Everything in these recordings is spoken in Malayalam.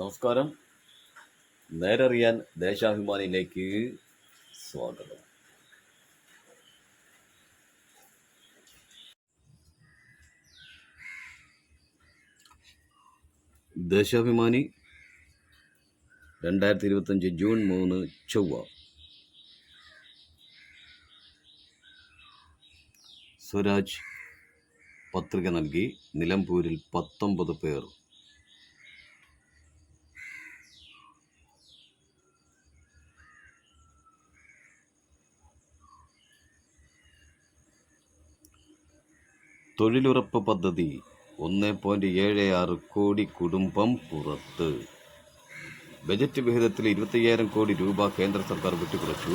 നമസ്കാരം. നേരറിയാൻ ദേശാഭിമാനിയിലേക്ക് സ്വാഗതം. ദേശാഭിമാനി രണ്ടായിരത്തി ഇരുപത്തഞ്ച് ജൂൺ മൂന്ന് ചൊവ്വ. സ്വരാജ് പത്രിക നൽകി നിലമ്പൂരിൽ പത്തൊമ്പത് പേർ തൊഴിലുറപ്പ് പദ്ധതി ഒന്ന് പോയിന്റ് ഏഴ് ആറ് കോടി കുടുംബം പുറത്ത്. ബജറ്റ് വിഹിതത്തിൽ ഇരുപത്തയ്യായിരം കോടി രൂപ കേന്ദ്ര സർക്കാർ വെട്ടിക്കുറച്ചു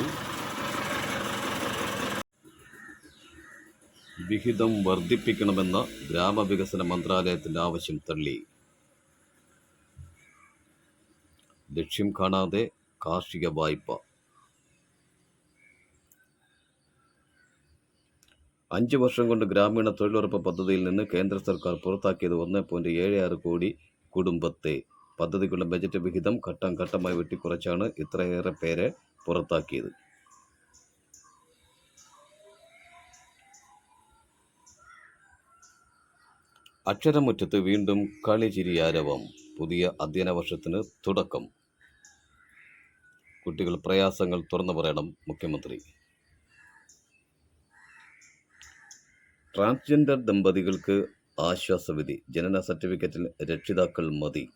വിഹിതം വർദ്ധിപ്പിക്കണമെന്ന ഗ്രാമവികസന മന്ത്രാലയത്തിന്റെ ആവശ്യം തള്ളി. ലക്ഷ്യം കാണാതെ കാർഷിക വായ്പ അഞ്ച് വർഷം കൊണ്ട് ഗ്രാമീണ തൊഴിലുറപ്പ് പദ്ധതിയിൽ നിന്ന് കേന്ദ്ര സർക്കാർ പുറത്താക്കിയത് ഒന്ന് പോയിന്റ് ഏഴ് ആറ് കോടി കുടുംബത്തെ. പദ്ധതിക്കുള്ള ബജറ്റ് വിഹിതം ഘട്ടം ഘട്ടമായി വെട്ടിക്കുറച്ചാണ് ഇത്രയേറെ പേരെ പുറത്താക്കിയത്. അക്ഷരമുറ്റത്ത് വീണ്ടും കളിചിരിയാരവം പുതിയ അധ്യയന വർഷത്തിന് തുടക്കം. കുട്ടികൾ പ്രയാസങ്ങൾ തുറന്നു പറയണം മുഖ്യമന്ത്രി. ട്രാൻസ്ജെൻഡർ ദമ്പതികൾക്ക് ആശ്വാസവിധി. ജനന സർട്ടിഫിക്കറ്റിൽ രക്ഷിതാക്കൾ മതി.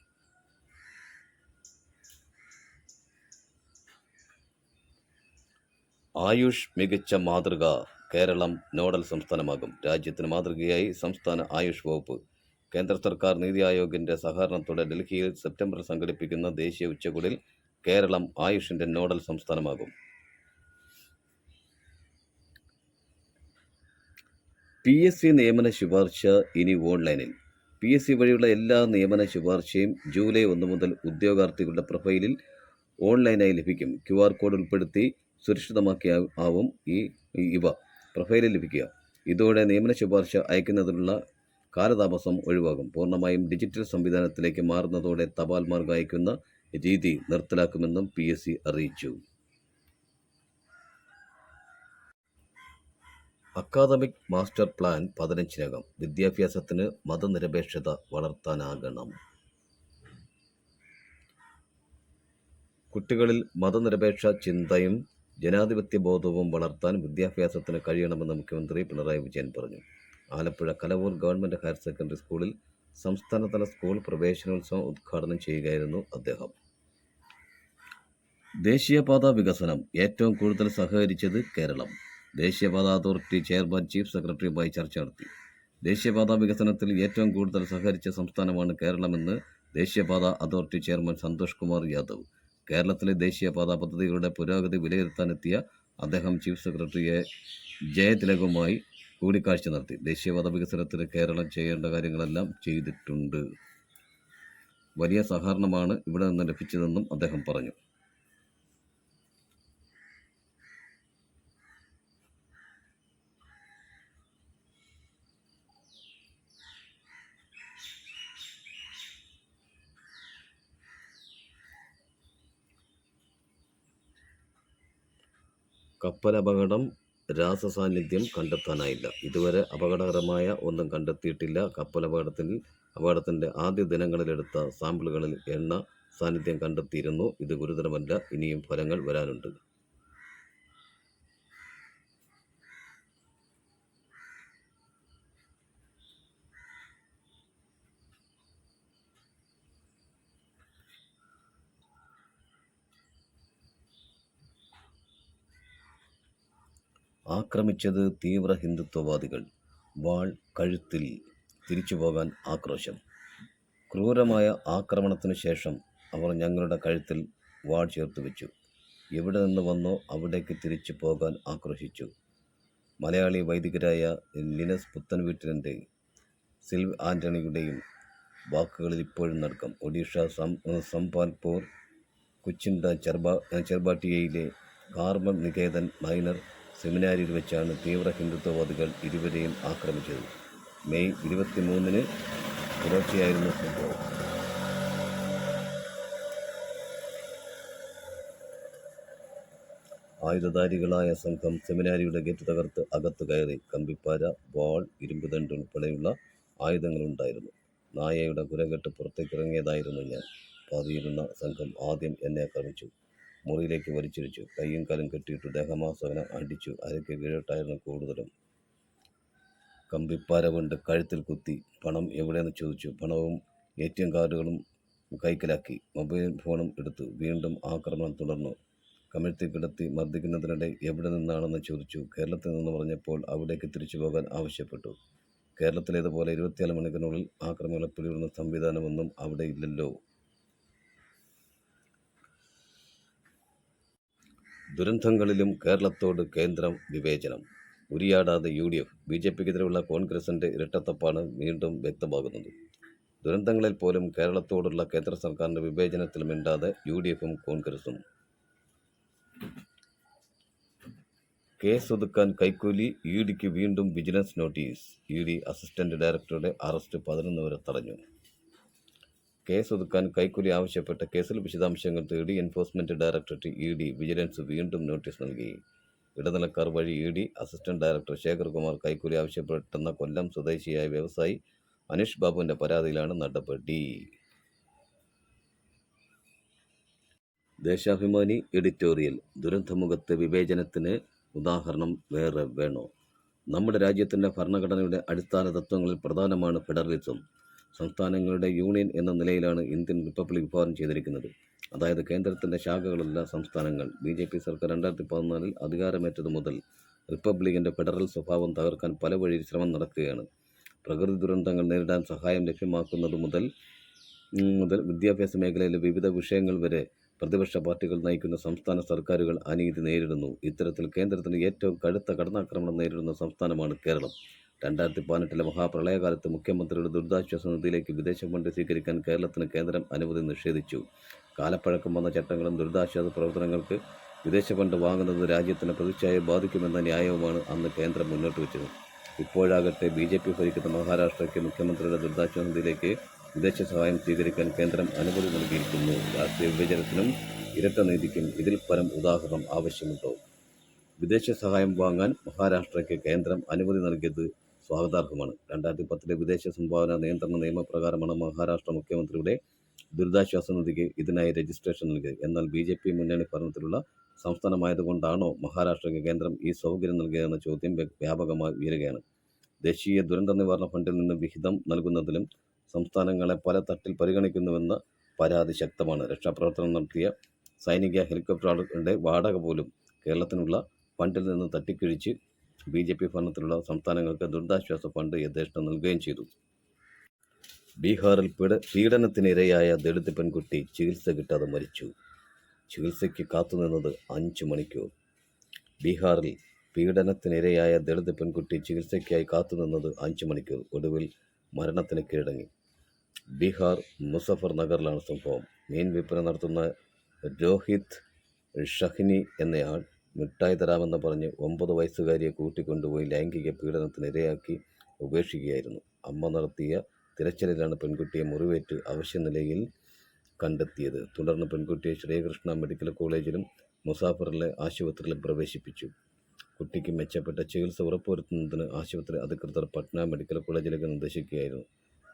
ആയുഷ് മികച്ച മാതൃക കേരളം നോഡൽ സംസ്ഥാനമാകും. രാജ്യത്തിന് മാതൃകയായി സംസ്ഥാന ആയുഷ് വകുപ്പ്. കേന്ദ്ര സർക്കാർ നീതി ആയോഗിന്റെ സഹകരണത്തോടെ ഡൽഹിയിൽ സെപ്റ്റംബർ സംഘടിപ്പിക്കുന്ന ദേശീയ ഉച്ചകോടിയിൽ കേരളം ആയുഷിന്റെ നോഡൽ സംസ്ഥാനമാകും. പി എസ് സി നിയമന ശുപാർശ ഇനി ഓൺലൈനിൽ. പി എസ് സി വഴിയുള്ള എല്ലാ നിയമന ശുപാർശയും ജൂലൈ ഒന്ന് മുതൽ ഉദ്യോഗാർത്ഥികളുടെ പ്രൊഫൈലിൽ ഓൺലൈനായി ലഭിക്കും. ക്യു ആർ കോഡ് ഉൾപ്പെടുത്തി സുരക്ഷിതമാക്കിയ ആവും ഈ ഇവ പ്രൊഫൈലിൽ ലഭിക്കുക. ഇതോടെ നിയമന ശുപാർശ അയക്കുന്നതിനുള്ള കാലതാമസം ഒഴിവാകും. പൂർണമായും ഡിജിറ്റൽ സംവിധാനത്തിലേക്ക് മാറുന്നതോടെ തപാൽ മാർഗം അയക്കുന്ന രീതി നിർത്തലാക്കുമെന്നും പി അറിയിച്ചു. അക്കാദമിക് മാസ്റ്റർ പ്ലാൻ പതിനഞ്ചിനകം. വിദ്യാഭ്യാസത്തിന് മതനിരപേക്ഷത വളർത്താനാകണം. കുട്ടികളിൽ മതനിരപേക്ഷ ചിന്തയും ജനാധിപത്യ ബോധവും വളർത്താൻ വിദ്യാഭ്യാസത്തിന് കഴിയണമെന്ന് മുഖ്യമന്ത്രി പിണറായി വിജയൻ പറഞ്ഞു. Alappuzha Kalavoor government higher secondary സ്കൂളിൽ സംസ്ഥാനതല സ്കൂൾ പ്രവേശനോത്സവം ഉദ്ഘാടനം ചെയ്യുകയായിരുന്നു അദ്ദേഹം. ദേശീയപാത വികസനം ഏറ്റവും കൂടുതൽ സഹകരിച്ചത് കേരളം. ദേശീയപാത അതോറിറ്റി ചെയർമാൻ ചീഫ് സെക്രട്ടറിയുമായി ചർച്ച നടത്തി. ദേശീയപാത വികസനത്തിൽ ഏറ്റവും കൂടുതൽ സഹകരിച്ച സംസ്ഥാനമാണ് കേരളമെന്ന് ദേശീയപാത അതോറിറ്റി ചെയർമാൻ സന്തോഷ് കുമാർ യാദവ്. കേരളത്തിലെ ദേശീയപാത പദ്ധതികളുടെ പുരോഗതി വിലയിരുത്താനെത്തിയ അദ്ദേഹം ചീഫ് സെക്രട്ടറിയെ ജയതിലകുമായി കൂടിക്കാഴ്ച നടത്തി. ദേശീയപാത വികസനത്തിന് കേരളം ചെയ്യേണ്ട കാര്യങ്ങളെല്ലാം ചെയ്തിട്ടുണ്ട്. വലിയ സഹകരണമാണ് ഇവിടെ നിന്ന് ലഭിച്ചതെന്നും അദ്ദേഹം പറഞ്ഞു. കപ്പലപകടം രാസസാന്നിധ്യം കണ്ടെത്താനായില്ല. ഇതുവരെ അപകടകരമായ ഒന്നും കണ്ടെത്തിയിട്ടില്ല. കപ്പലപകടത്തിൽ അപകടത്തിന്റെ ആദ്യ ദിനങ്ങളിലെടുത്ത സാമ്പിളുകളിൽ എണ്ണ സാന്നിധ്യം കണ്ടെത്തിയിരുന്നു. ഇത് ഗുരുതരമല്ല. ഇനിയും ഫലങ്ങൾ വരാനുണ്ട്. ആക്രമിച്ചത് തീവ്ര ഹിന്ദുത്വവാദികൾ. വാൾ കഴുത്തിൽ തിരിച്ചുപോകാൻ ആക്രോശം. ക്രൂരമായ ആക്രമണത്തിനു ശേഷം അവർ ഞങ്ങളുടെ കഴുത്തിൽ വാൾ ചേർത്ത് വെച്ചു. എവിടെ നിന്ന് വന്നോ അവിടേക്ക് തിരിച്ചു പോകാൻ ആക്രോശിച്ചു. മലയാളി വൈദികരായ ലിനസ് പുത്തൻവീട്ടിന്റെ സിൽവ് ആന്റണിയുടെയും വാക്കുകളിൽ ഇപ്പോഴും നടക്കും ഒഡീഷ സം സംപാൽപൂർ കുച്ചിൻഡ ചെർബ ചെർബാട്ടിയയിലെ കാർമൽ നികേതൻ മൈനർ സെമിനാരിയിൽ വെച്ചാണ് തീവ്ര ഹിന്ദുത്വവാദികൾ ഇരുവരെയും ആക്രമിച്ചത്. മെയ് ഇരുപത്തിമൂന്നിന് പുലർച്ചെയായിരുന്നു സംഭവം. ആയുധധാരികളായ സംഘം സെമിനാരിയുടെ ഗേറ്റ് തകർത്ത് അകത്ത് കയറി കമ്പിപ്പാര ബോൾ ഇരുമ്പുതണ്ട് ഉൾപ്പെടെയുള്ള ആയുധങ്ങളുണ്ടായിരുന്നു. നായയുടെ കുരകെട്ട് പുറത്തേക്കിറങ്ങിയതായിരുന്നു ഞാൻ. പാതിയിരുന്ന സംഘം ആദ്യം എന്നെ ആക്രമിച്ചു. മുറിയിലേക്ക് വലിച്ചിരിച്ചു കൈയും കാലും കെട്ടിയിട്ടു ദേഹമാസവനം അടിച്ചു. അരയ്ക്ക് കീഴോട്ടായിരുന്നു കൂടുതലും. കമ്പിപ്പാര കൊണ്ട് കഴുത്തിൽ കുത്തി പണം എവിടെയെന്ന് ചോദിച്ചു. പണവും എ ടി എം കാർഡുകളും കൈക്കലാക്കി. മൊബൈൽ ഫോണും എടുത്തു. വീണ്ടും ആക്രമണം തുടർന്നു. കമിഴ്ത്തി കിടത്തി മർദ്ദിക്കുന്നതിനിടെ എവിടെ നിന്നാണെന്ന് ചോദിച്ചു. കേരളത്തിൽ നിന്ന് പറഞ്ഞപ്പോൾ അവിടേക്ക് തിരിച്ചു പോകാൻ ആവശ്യപ്പെട്ടു. കേരളത്തിലേതുപോലെ ഇരുപത്തിനാല് മണിക്കൂറിനുള്ളിൽ ആക്രമണങ്ങളെ പിടികൂടുന്ന സംവിധാനമൊന്നും അവിടെ ഇല്ലല്ലോ. ദുരന്തങ്ങളിലും കേരളത്തോട് കേന്ദ്രം വിവേചനം. ഉരിയാടാതെ U D F B J പിക്കെതിരെയുള്ള കോൺഗ്രസിന്റെ ഇരട്ടത്തപ്പാണ് വീണ്ടും വ്യക്തമാകുന്നത്. ദുരന്തങ്ങളിൽ പോലും കേരളത്തോടുള്ള കേന്ദ്ര സർക്കാരിന്റെ വിവേചനത്തിൽ മിണ്ടാതെ യു ഡി എഫും കോൺഗ്രസും. കേസ് ഒതുക്കാൻ കൈക്കൂലി ഇ ഡിക്ക് വീണ്ടും vigilance notice. E D assistant ഡയറക്ടറുടെ അറസ്റ്റ് പതിനൊന്ന് വരെ തടഞ്ഞു. കേസ് സുതുക്കാൻ കൈക്കൂലി ആവശ്യപ്പെട്ട കേസിൽ വിശദാംശങ്ങൾ തേടി enforcement directorate E D vigilance വീണ്ടും നോട്ടീസ് നൽകി. ഇടനിലക്കാർ വഴി E D assistant director Shekhar Kumar കൈക്കൂലി ആവശ്യപ്പെട്ടെന്ന കൊല്ലം സ്വദേശിയായ വ്യവസായി അനീഷ് ബാബുവിന്റെ പരാതിയിലാണ് നടപടി. ദേശാഭിമാനി എഡിറ്റോറിയൽ ദുരന്തമുഖത്ത് വിവേചനത്തിന് ഉദാഹരണം വേറെ വേണോ? നമ്മുടെ രാജ്യത്തിന്റെ ഭരണഘടനയുടെ അടിസ്ഥാന തത്വങ്ങളിൽ പ്രധാനമാണ് ഫെഡറലിസം. സംസ്ഥാനങ്ങളുടെ യൂണിയൻ എന്ന നിലയിലാണ് ഇന്ത്യൻ റിപ്പബ്ലിക് വിഭാവനം ചെയ്തിരിക്കുന്നത്. അതായത് കേന്ദ്രത്തിന്റെ ശാഖകളല്ല സംസ്ഥാനങ്ങൾ ബി ജെ പി സർക്കാർ രണ്ടായിരത്തി പതിനാലിൽ അധികാരമേറ്റതു മുതൽ റിപ്പബ്ലിക്കിന്റെ ഫെഡറൽ സ്വഭാവം തകർക്കാൻ പല വഴി ശ്രമം നടക്കുകയാണ് പ്രകൃതി ദുരന്തങ്ങൾ നേരിടാൻ സഹായം ലഭ്യമാക്കുന്നത് മുതൽ മുതൽ വിദ്യാഭ്യാസ മേഖലയിലെ വിവിധ വിഷയങ്ങൾ വരെ പ്രതിപക്ഷ പാർട്ടികൾ നയിക്കുന്ന സംസ്ഥാന സർക്കാരുകൾ അനീതി നേരിടുന്നു. ഇത്തരത്തിൽ കേന്ദ്രത്തിന് ഏറ്റവും കടുത്ത കടന്നാക്രമണം നേരിടുന്ന സംസ്ഥാനമാണ് കേരളം. രണ്ടായിരത്തി പതിനെട്ടിലെ മഹാപ്രളയകാലത്ത് മുഖ്യമന്ത്രിയുടെ ദുരിതാശ്വാസ നിധിയിലേക്ക് വിദേശ ഫണ്ട് സ്വീകരിക്കാൻ കേരളത്തിന് കേന്ദ്രം അനുമതി നിഷേധിച്ചു. കാലപ്പഴക്കം വന്ന ചട്ടങ്ങളും ദുരിതാശ്വാസ പ്രവർത്തനങ്ങൾക്ക് വിദേശ ഫണ്ട് വാങ്ങുന്നത് രാജ്യത്തിന് പ്രതിച്ഛായ ബാധിക്കുമെന്ന ന്യായവുമാണ് അന്ന് കേന്ദ്രം മുന്നോട്ട് വെച്ചത്. ഇപ്പോഴാകട്ടെ ബി ജെ പി ഭരിക്കുന്ന മഹാരാഷ്ട്രയ്ക്ക് മുഖ്യമന്ത്രിയുടെ ദുരിതാശ്വാസ നിധിയിലേക്ക് വിദേശ സഹായം സ്വീകരിക്കാൻ കേന്ദ്രം അനുമതി നൽകിയിരിക്കുന്നു. രാഷ്ട്രീയ വിഭജനത്തിനും ഇരട്ട നീതിക്കും ഇതിൽ പരം ഉദാഹരണം ആവശ്യമുണ്ടോ? വിദേശ സഹായം വാങ്ങാൻ മഹാരാഷ്ട്രയ്ക്ക് കേന്ദ്രം അനുമതി നൽകിയത് സ്വാഗതാർഹമാണ്. രണ്ടായിരത്തി പത്തിലെ വിദേശ സംഭാവന നിയന്ത്രണ നിയമപ്രകാരമാണ് മഹാരാഷ്ട്ര മുഖ്യമന്ത്രിയുടെ ദുരിതാശ്വാസ നിധിക്ക് ഇതിനായി രജിസ്ട്രേഷൻ നൽകിയത്. എന്നാൽ ബി ജെ പി മുന്നണി ഭരണത്തിലുള്ള സംസ്ഥാനമായതുകൊണ്ടാണോ മഹാരാഷ്ട്രയ്ക്ക് കേന്ദ്രം ഈ സൗകര്യം നൽകിയതെന്ന ചോദ്യം വ്യാപകമായി ഉയരുകയാണ്. ദേശീയ ദുരന്ത നിവാരണ ഫണ്ടിൽ നിന്ന് വിഹിതം നൽകുന്നതിലും സംസ്ഥാനങ്ങളെ പല തട്ടിൽ പരിഗണിക്കുന്നുവെന്ന പരാതി ശക്തമാണ്. രക്ഷാപ്രവർത്തനം നടത്തിയ സൈനിക ഹെലികോപ്റ്ററുകളുടെ വാടക പോലും കേരളത്തിനുള്ള ഫണ്ടിൽ നിന്ന് തട്ടിക്കിഴിച്ച് ബി ജെ പി ഭരണത്തിലുള്ള സംസ്ഥാനങ്ങൾക്ക് ദുരിതാശ്വാസ ഫണ്ട് യഥേഷ്ടം നൽകുകയും ചെയ്തു. ബീഹാറിൽ പീഡ പീഡനത്തിനിരയായ ദളിത് പെൺകുട്ടി ചികിത്സ കിട്ടാതെ മരിച്ചു. ചികിത്സയ്ക്ക് കാത്തുനിന്നത് അഞ്ച് മണിക്കൂർ. ബീഹാറിൽ പീഡനത്തിനിരയായ ദളിത് പെൺകുട്ടി ചികിത്സയ്ക്കായി കാത്തുനിന്നത് അഞ്ച് മണിക്കൂർ. ഒടുവിൽ മരണത്തിന് കീഴടങ്ങി. ബീഹാർ മുസഫർ നഗറിലാണ് സംഭവം. മീൻ വിൽപ്പന നടത്തുന്ന രോഹിത് ഷഹ്നി എന്നയാൾ മിഠായി തരാമെന്ന് പറഞ്ഞ് ഒമ്പത് വയസ്സുകാരിയെ കൂട്ടിക്കൊണ്ടുപോയി ലൈംഗിക പീഡനത്തിനിരയാക്കി ഉപേക്ഷിക്കുകയായിരുന്നു. അമ്മ നടത്തിയ തിരച്ചിലിലാണ് പെൺകുട്ടിയെ മുറിവേറ്റ് അവശ്യനിലയിൽ കണ്ടെത്തിയത്. തുടർന്ന് പെൺകുട്ടിയെ ശ്രീകൃഷ്ണ മെഡിക്കൽ കോളേജിലും മുസാഫറിലെ ആശുപത്രിയിലും പ്രവേശിപ്പിച്ചു. കുട്ടിക്ക് മെച്ചപ്പെട്ട ചികിത്സ ഉറപ്പുവരുത്തുന്നതിന് ആശുപത്രി അധികൃതർ പട്ന മെഡിക്കൽ കോളേജിലേക്ക് നിർദ്ദേശിക്കുകയായിരുന്നു.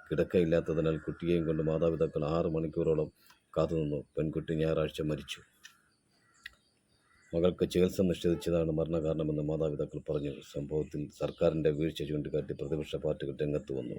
കിടക്കയില്ലാത്തതിനാൽ കുട്ടിയെയും കൊണ്ട് മാതാപിതാക്കൾ ആറ് മണിക്കൂറോളം കാത്തുനിന്നു. പെൺകുട്ടി ഞായറാഴ്ച മരിച്ചു. മകൾക്ക് ചികിത്സ നിഷേധിച്ചതാണ് മരണകാരണമെന്ന് മാതാപിതാക്കൾ പറഞ്ഞു. സംഭവത്തിൽ സർക്കാരിന്റെ വീഴ്ച ചൂണ്ടിക്കാട്ടി പ്രതിപക്ഷ പാർട്ടികൾ രംഗത്ത് വന്നു.